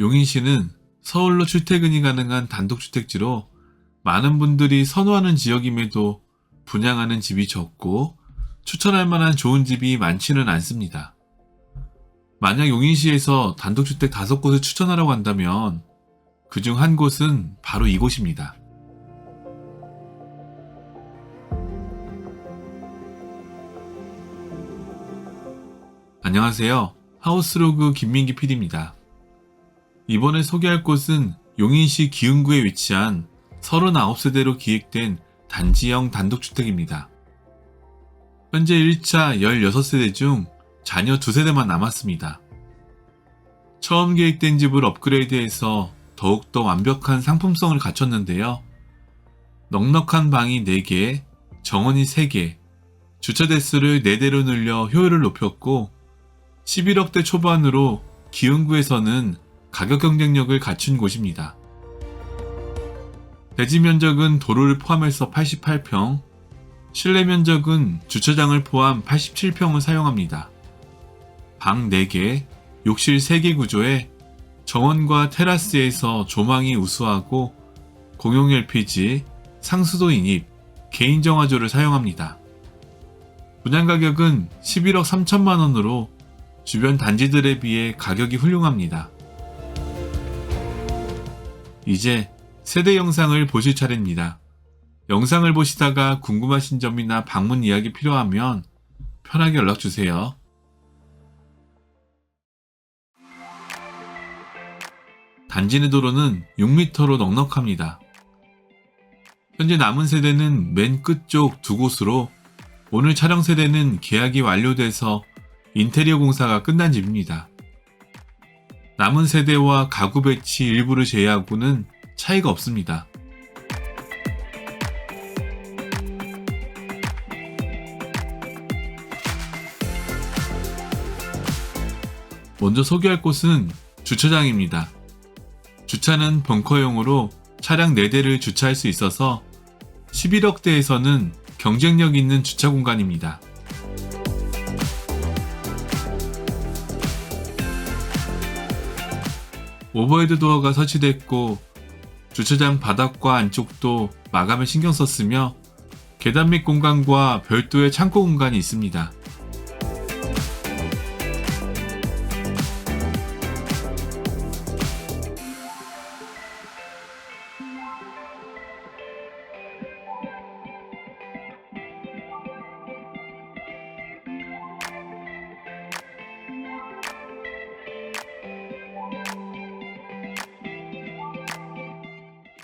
용인시는 서울로 출퇴근이 가능한 단독주택지로 많은 분들이 선호하는 지역임에도 분양하는 집이 적고 추천할 만한 좋은 집이 많지는 않습니다. 만약 용인시에서 단독주택 다섯 곳을 추천하라고 한다면 그 중 한 곳은 바로 이곳입니다. 안녕하세요. 하우스로그 김민기 PD입니다. 이번에 소개할 곳은 용인시 기흥구에 위치한 39세대로 기획된 단지형 단독주택입니다. 현재 1차 16세대 중 자녀 2세대만 남았습니다. 처음 계획된 집을 업그레이드해서 더욱더 완벽한 상품성을 갖췄는데요. 넉넉한 방이 4개, 정원이 3개, 주차 대수를 4대로 늘려 효율을 높였고 11억대 초반으로 기흥구에서는 가격 경쟁력을 갖춘 곳입니다. 대지 면적은 도로를 포함해서 88평, 실내 면적은 주차장을 포함 87평을 사용합니다. 방 4개, 욕실 3개 구조에 정원과 테라스에서 조망이 우수하고 공용 LPG, 상수도 인입, 개인 정화조를 사용합니다. 분양 가격은 11억 3천만 원으로 주변 단지들에 비해 가격이 훌륭합니다. 이제 세대 영상을 보실 차례입니다. 영상을 보시다가 궁금하신 점이나 방문 이야기 필요하면 편하게 연락주세요. 단지 내 도로는 6m로 넉넉합니다. 현재 남은 세대는 맨 끝쪽 두 곳으로 오늘 촬영 세대는 계약이 완료돼서 인테리어 공사가 끝난 집입니다. 남은 세대와 가구 배치 일부를 제외하고는 차이가 없습니다. 먼저 소개할 곳은 주차장입니다. 주차는 벙커용으로 차량 4대를 주차할 수 있어서 11억대에서는 경쟁력 있는 주차 공간입니다. 오버헤드 도어가 설치됐고 주차장 바닥과 안쪽도 마감을 신경 썼으며 계단 밑 공간과 별도의 창고 공간이 있습니다.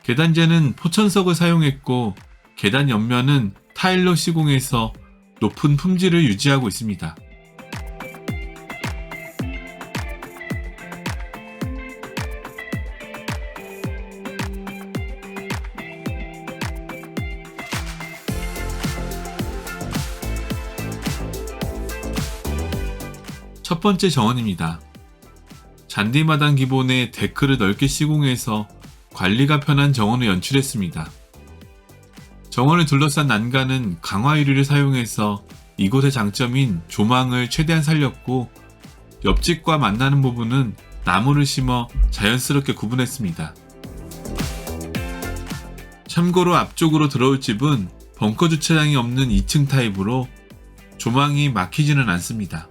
계단재는 포천석을 사용했고 계단 옆면은 타일로 시공해서 높은 품질을 유지하고 있습니다. 첫 번째 정원입니다. 잔디마당 기본에 데크를 넓게 시공해서 관리가 편한 정원을 연출했습니다. 정원을 둘러싼 난간은 강화 유리를 사용해서 이곳의 장점인 조망을 최대한 살렸고 옆집과 만나는 부분은 나무를 심어 자연스럽게 구분했습니다. 참고로 앞쪽으로 들어올 집은 벙커 주차장이 없는 2층 타입으로 조망이 막히지는 않습니다.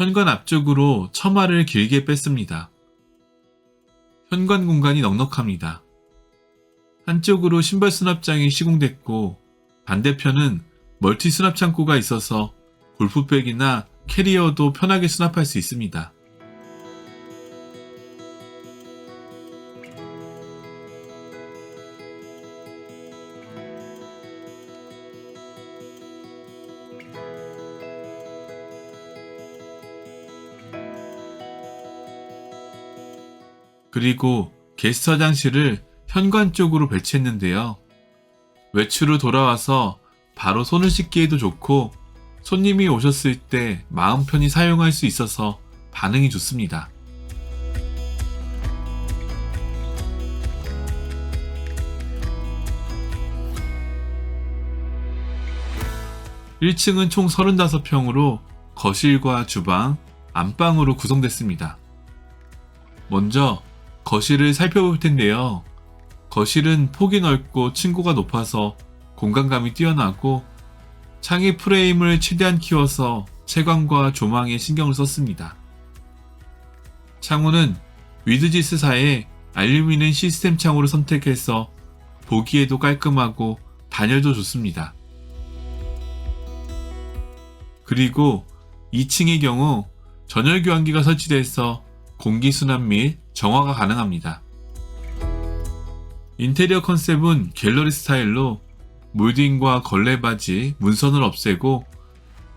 현관 앞쪽으로 처마를 길게 뺐습니다. 현관 공간이 넉넉합니다. 한쪽으로 신발 수납장이 시공됐고 반대편은 멀티 수납 창고가 있어서 골프백이나 캐리어도 편하게 수납할 수 있습니다. 그리고 게스트 화장실을 현관 쪽으로 배치했는데요. 외출 후 돌아와서 바로 손을 씻기에도 좋고 손님이 오셨을 때 마음 편히 사용할 수 있어서 반응이 좋습니다. 1층은 총 35평으로 거실과 주방, 안방으로 구성됐습니다. 먼저 거실을 살펴볼 텐데요. 거실은 폭이 넓고 층고가 높아서 공간감이 뛰어나고 창의 프레임을 최대한 키워서 채광과 조망에 신경을 썼습니다. 창호는 위드지스사의 알루미늄 시스템 창호를 선택해서 보기에도 깔끔하고 단열도 좋습니다. 그리고 2층의 경우 전열 교환기가 설치돼서 공기 순환 및 정화가 가능합니다. 인테리어 컨셉은 갤러리 스타일로 몰딩과 걸레 바지, 문선을 없애고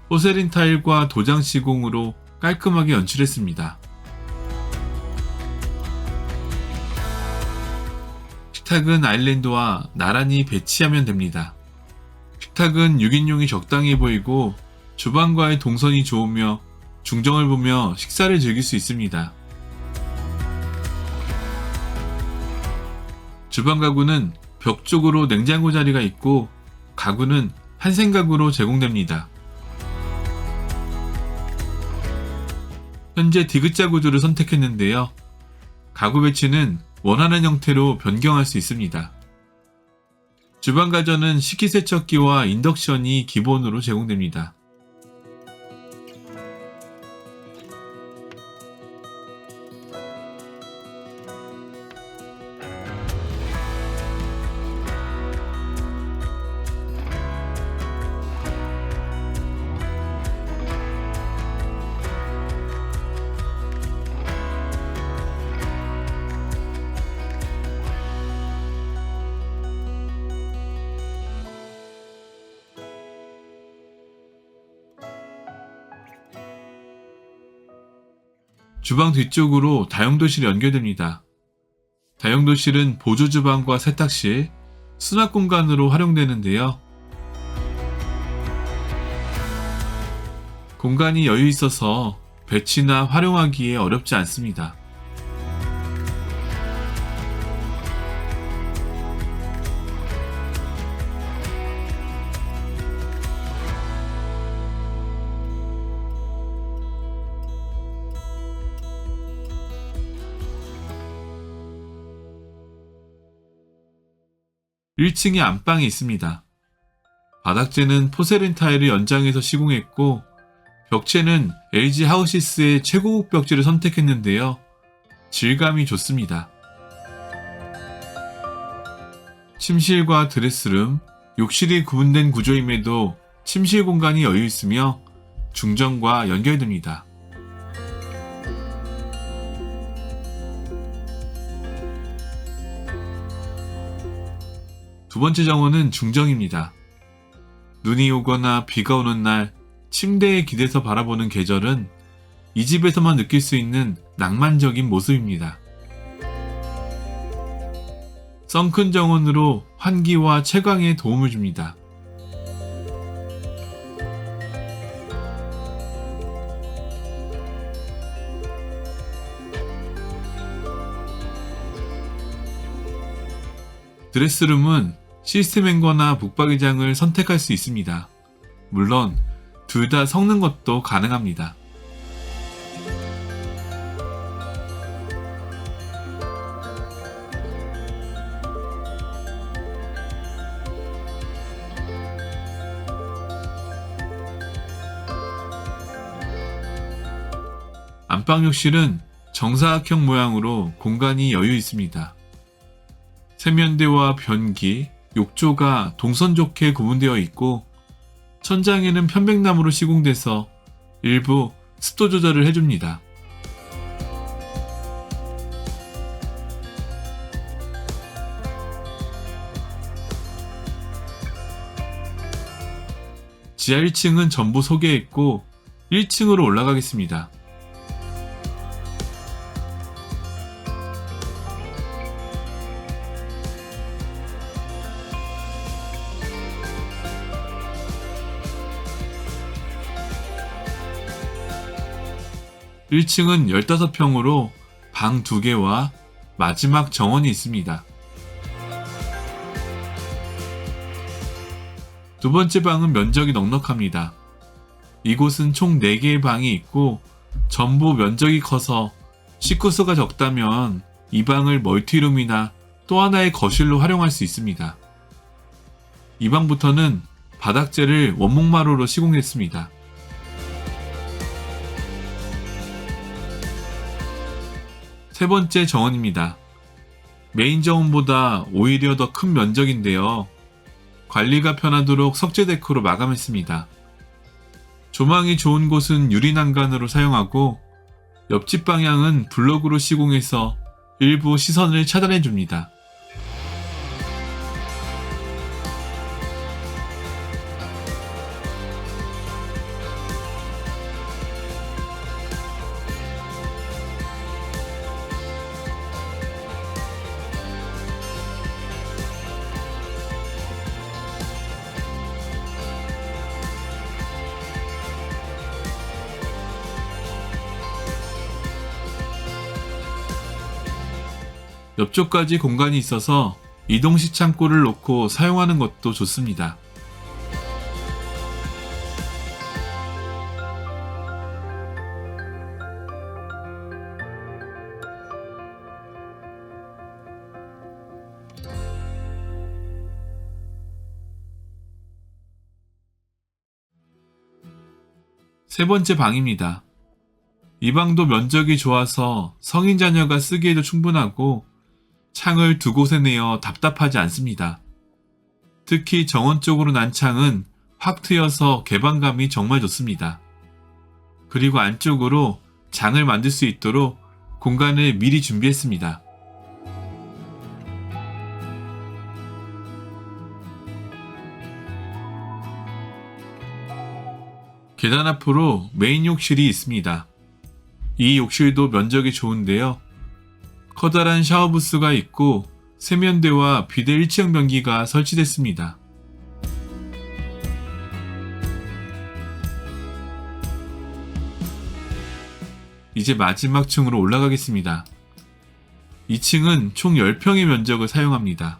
포세린 타일과 도장 시공으로 깔끔하게 연출했습니다. 식탁은 아일랜드와 나란히 배치하면 됩니다. 식탁은 6인용이 적당해 보이고 주방과의 동선이 좋으며 중정을 보며 식사를 즐길 수 있습니다. 주방 가구는 벽 쪽으로 냉장고 자리가 있고 가구는 한생 가구로 제공됩니다. 현재 디귿자 구조를 선택했는데요. 가구 배치는 원하는 형태로 변경할 수 있습니다. 주방 가전은 식기세척기와 인덕션이 기본으로 제공됩니다. 주방 뒤쪽으로 다용도실이 연결됩니다. 다용도실은 보조 주방과 세탁실, 수납 공간으로 활용되는데요. 공간이 여유 있어서 배치나 활용하기에 어렵지 않습니다. 1층에 안방이 있습니다. 바닥재는 포세린 타일을 연장해서 시공했고 벽체는 LG 하우시스의 최고급 벽지를 선택했는데요. 질감이 좋습니다. 침실과 드레스룸, 욕실이 구분된 구조임에도 침실 공간이 여유 있으며 중정과 연결됩니다. 두 번째 정원은 중정입니다. 눈이 오거나 비가 오는 날 침대에 기대서 바라보는 계절은 이 집에서만 느낄 수 있는 낭만적인 모습입니다. 썬큰 정원으로 환기와 채광에 도움을 줍니다. 드레스룸은 시스템 행거나 북박이장을 선택할 수 있습니다. 물론 둘 다 섞는 것도 가능합니다. 안방 욕실은 정사각형 모양으로 공간이 여유 있습니다. 세면대와 변기, 욕조가 동선 좋게 구분되어 있고 천장에는 편백나무로 시공돼서 일부 습도 조절을 해줍니다. 지하 1층은 전부 소개했고 1층으로 올라가겠습니다. 1층은 15평으로 방 2개와 마지막 정원이 있습니다. 두 번째 방은 면적이 넉넉합니다. 이곳은 총 4개의 방이 있고 전부 면적이 커서 식구수가 적다면 이 방을 멀티룸이나 또 하나의 거실로 활용할 수 있습니다. 이 방부터는 바닥재를 원목마루로 시공했습니다. 세 번째 정원입니다. 메인 정원보다 오히려 더 큰 면적인데요. 관리가 편하도록 석재 데크로 마감했습니다. 조망이 좋은 곳은 유리 난간으로 사용하고 옆집 방향은 블럭으로 시공해서 일부 시선을 차단해 줍니다. 옆쪽까지 공간이 있어서 이동식 창고를 놓고 사용하는 것도 좋습니다. 세 번째 방입니다. 이 방도 면적이 좋아서 성인 자녀가 쓰기에도 충분하고 창을 두 곳에 내어 답답하지 않습니다. 특히 정원 쪽으로 난 창은 확 트여서 개방감이 정말 좋습니다. 그리고 안쪽으로 장을 만들 수 있도록 공간을 미리 준비했습니다. 계단 앞으로 메인 욕실이 있습니다. 이 욕실도 면적이 좋은데요. 커다란 샤워부스가 있고 세면대와 비대 일체형 변기가 설치됐습니다. 이제 마지막 층으로 올라가겠습니다. 2층은 총 10평의 면적을 사용합니다.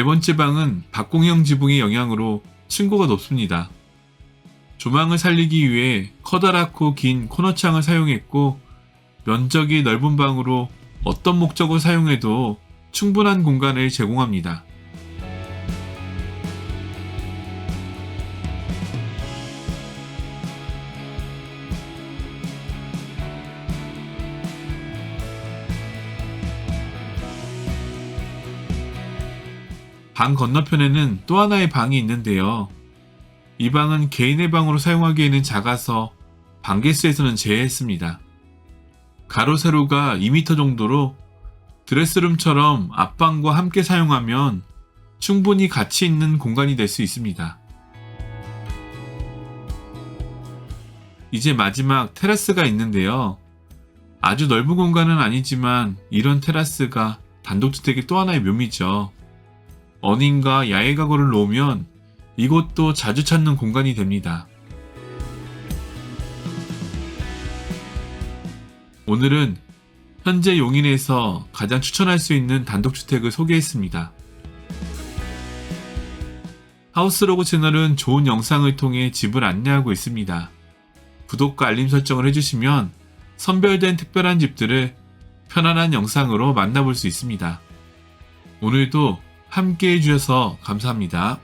네 번째 방은 박공형 지붕의 영향으로 층고가 높습니다. 조망을 살리기 위해 커다랗고 긴 코너창을 사용했고 면적이 넓은 방으로 어떤 목적을 사용해도 충분한 공간을 제공합니다. 방 건너편에는 또 하나의 방이 있는데요. 이 방은 개인의 방으로 사용하기에는 작아서 방개수에서는 제외했습니다. 가로 세로가 2m 정도로 드레스룸처럼 앞방과 함께 사용하면 충분히 가치 있는 공간이 될 수 있습니다. 이제 마지막 테라스가 있는데요. 아주 넓은 공간은 아니지만 이런 테라스가 단독주택의 또 하나의 묘미죠. 어닝과 야외 가구를 놓으면 이곳도 자주 찾는 공간이 됩니다. 오늘은 현재 용인에서 가장 추천할 수 있는 단독주택을 소개했습니다. 하우스로그 채널은 좋은 영상을 통해 집을 안내하고 있습니다. 구독과 알림 설정을 해주시면 선별된 특별한 집들을 편안한 영상으로 만나볼 수 있습니다. 오늘도 함께 해주셔서 감사합니다.